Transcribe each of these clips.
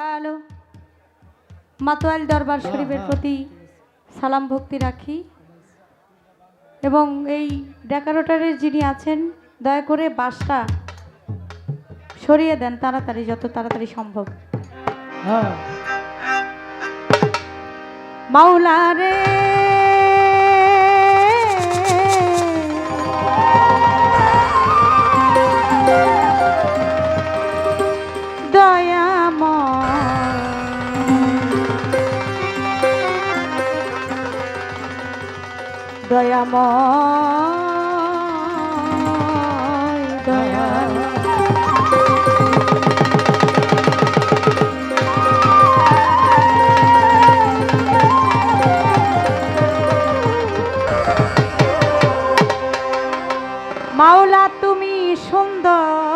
Hello Matuail দরবার শরীফের। প্রতি সালাম ভক্তি রাখি। এবং এই ডেকারোটারের যিনি আছেন দয়া করে বাসটা সরিয়ে দেন তাড়াতাড়ি যত তাড়াতাড়ি সম্ভব। হ্যাঁ। মাওলা রে! মাওলা তুমি সুন্দর।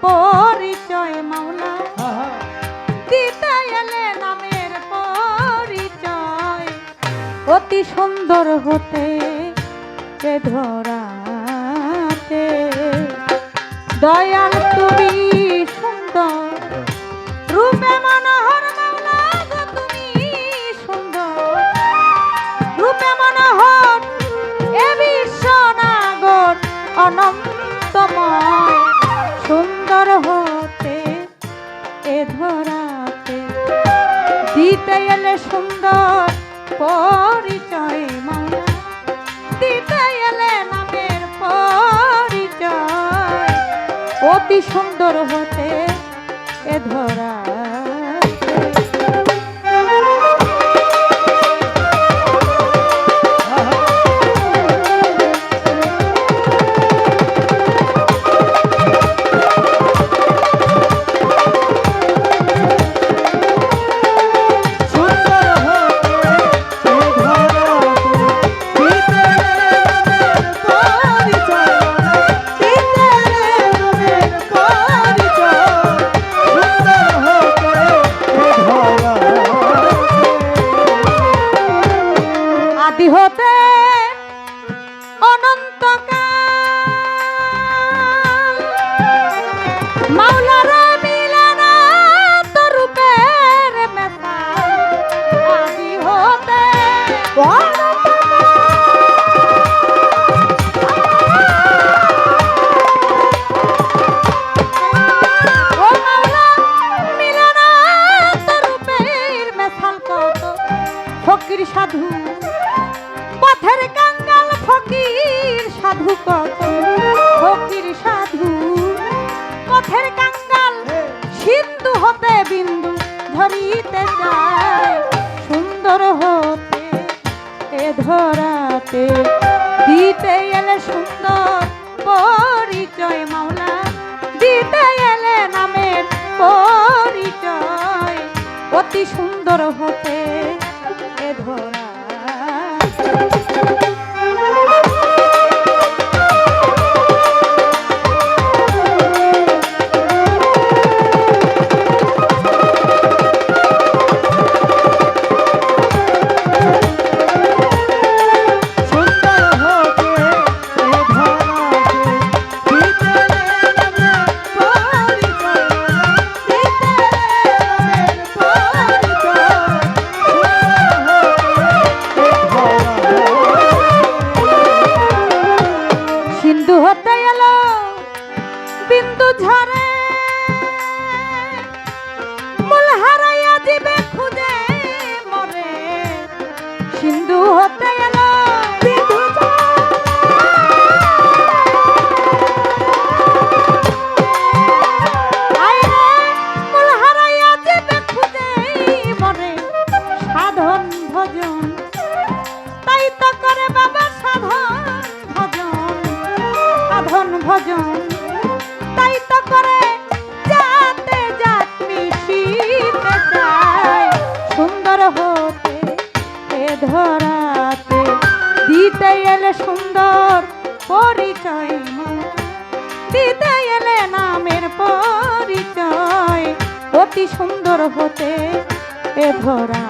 পরিচয় মাওলা। দিতে এলে নামের পরিচয়। অতি সুন্দর হতে এ ধরাতে। দয়াল তুমি অতি সুন্দর হতে এ ধরা আদি হতে ধরিতে চায় সুন্দর হতে, এ ধরাতে। দিতে এলে সুন্দর পরিচয়, মাওলা, দিতে এলে নামের পরিচয়। অতি সুন্দর হতে সিন্ধু হতে সুন্দর পরিচয়। দিতে এলে নামের পরিচয় অতি সুন্দর হতে এ ধরা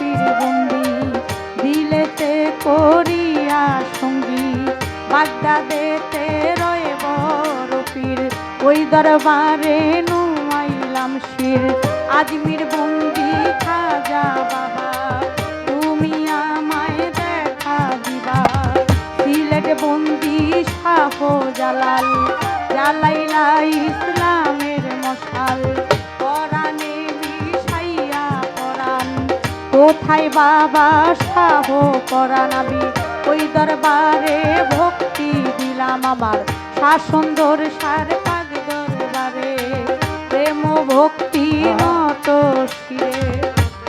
চার পীর বন্দি দিলেতে করিয়া সঙ্গী। বাগদাদেতে রয়ে বড় পীর, ওই দরবারে নুয়াইলাম শির। আজমির বন্দি খাজা বাবা তুমি আমায় দেখা দিবা সিলেট বন্দি শাহ জালাল, জালাইলা ইসলামের কোথায় বাবা শাহ পরাণাবি ওই দরবারে ভক্তি দিলাম আমার। শাসন্দর সার পাগ দরবারে। প্রেম ভক্তি নত শিরে।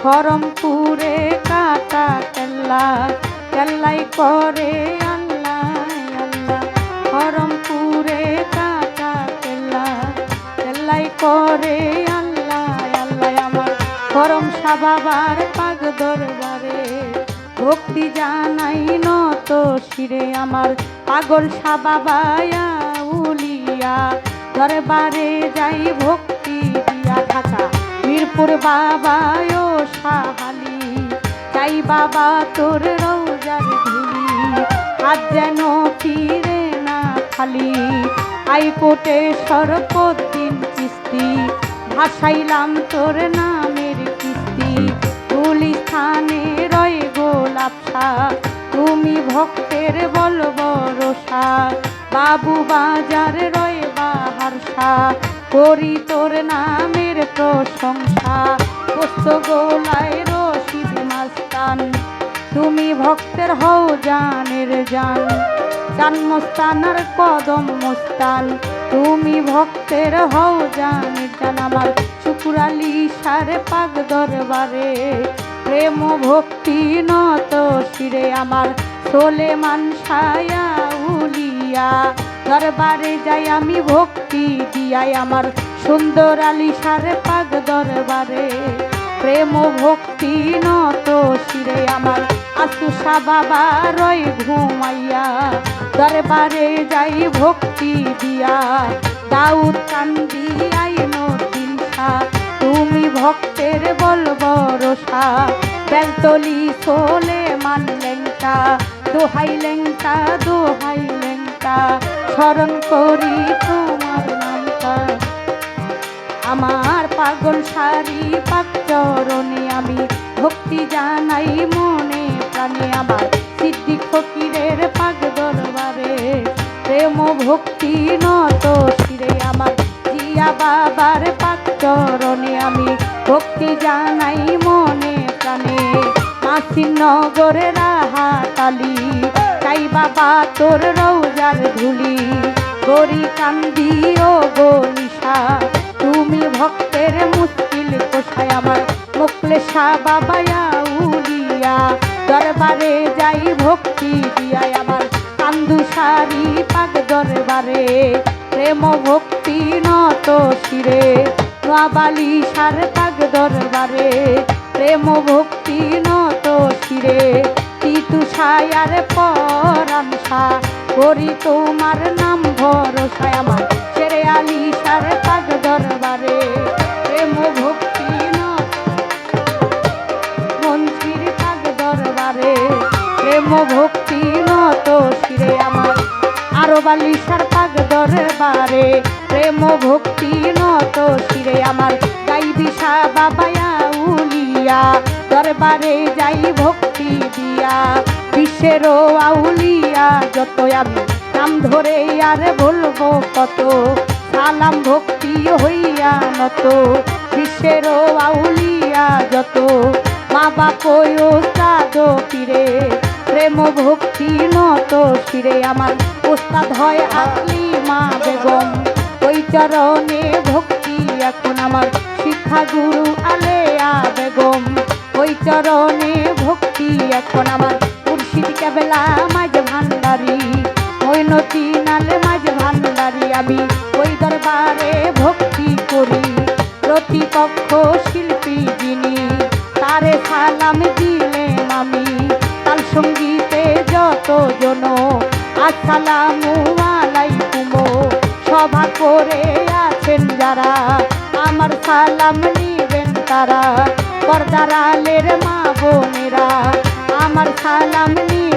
খরমপুরে কাটা কেল্লা। কেল্লাই করে আল্লাহ আল্লাহ। খরমপুরে কাটা কেল্লা। কেল্লাই করে আল্লাহ আল্লাহ। আমার করম বাবার পাগ দরবারে। ভক্তি জানাই নত শিরে আমার পাগল বাবায়া উলিয়া। দরবারে যাই ভক্তি দিয়া ঢাকা, মিরপুর বাবা ও সাহালি। চাই বাবা তোর রৌজার ধুলি আজ যেন ফিরে না খালি হাইকোর্টে সরপদ্দিন কিস্তি, ভাসাইলাম তোর কিস্তি তুলি স্থানে রয়ে গোলাপসা তুমি ভক্তের বল ভরসা বাবু বাজার রয়ে বাহারসা করি তোর নামের প্রশংসা। পোস্ত গোলায় রশিদ মাস্তান। তুমি ভক্তের হও জানের জান। জান মোস্তানার কদম মোস্তান। তুমি ভক্তের হও জানের জান। আমার শুকুরালি সারে পাক দরবারে, প্রেম ভক্তি নত শিরে আমার সোলে মানসায়া উলিয়া। দরবারে যাই আমি ভক্তি দিয়াই আমার সুন্দর আলি সারে পাক দরবারে। প্রেম ভক্তি নত শিরে আমার আতুষা বাবা রয় ঘুমাইয়া। দরবারে যাই ভক্তি দিয়া দাউদ কান্দি বেলতলি সোলে মান লেংটা, দোহাই লেংটা দোহাই লেংটা, স্মরণ করি তোমার নামটা। আমার পাগল শাড়ি, পাক চরণে আমি ভক্তি জানাই মনে প্রাণে আমার। সিদ্দিক ফকিরের পাক দরবারে প্রেম ভক্তি নত শিরে আমার। জিয়া বাবার পাক চরণে আমি ভক্তি জানাই মনে মাসির নগরে রাহাতালি। তাই বাবা তোর রৌজার ধুলি। গরি কান্দি, ও গনিশা তুমি ভক্তের মুশকিল কোষায় আমার মুকলে শাহ বাবায়া উলিয়া দরবারে যাই ভক্তি দিয়াই আমার কান্দু সারি পাক দরবারে। প্রেম ভক্তি নত শিরে, নোয়াবালি সার পাক দরবারে। প্রেম ভক্তি নত শিরে তিতু সায়ার পরামসা করি তোমার নাম ভরসায় আমার। ছেড়ে আলি সার পাক দরবারে, প্রেম ভক্তি নত মন্ত্রীর পাক দরবারে, প্রেম ভক্তি নত শিরে আমার। আরও বালিশার পাক দরবারে, প্রেম ভক্তি নত শিরে আমার। গাই দিশা বাবায়া উলিয়া দরবারে যাই ভক্তি দিয়া। বিশ্বের আউলিয়া যত আমি নাম ধরে, আর বলব কত? সালাম ভক্তি হইয়া নত। বিশ্বের আউলিয়া যত। মা বাপ ওস্তাদ পীরে, প্রেম ভক্তি নত ফিরে আমার ওস্তাদ হয় আসলি মা বেগম। ওই চরণে ভক্তি। এখন আমার শিক্ষা গুরু আলেয়া বেগম, ওই চরণে ভক্তি এখন আমার। মুর্শিদ কেবেলা মাঝ ভান্ডারি। ওই নতি নালে মাঝ ভান্ডারি আমি। ওই দরবারে ভক্তি আলের মা বোনেরা আমার সালাম তারা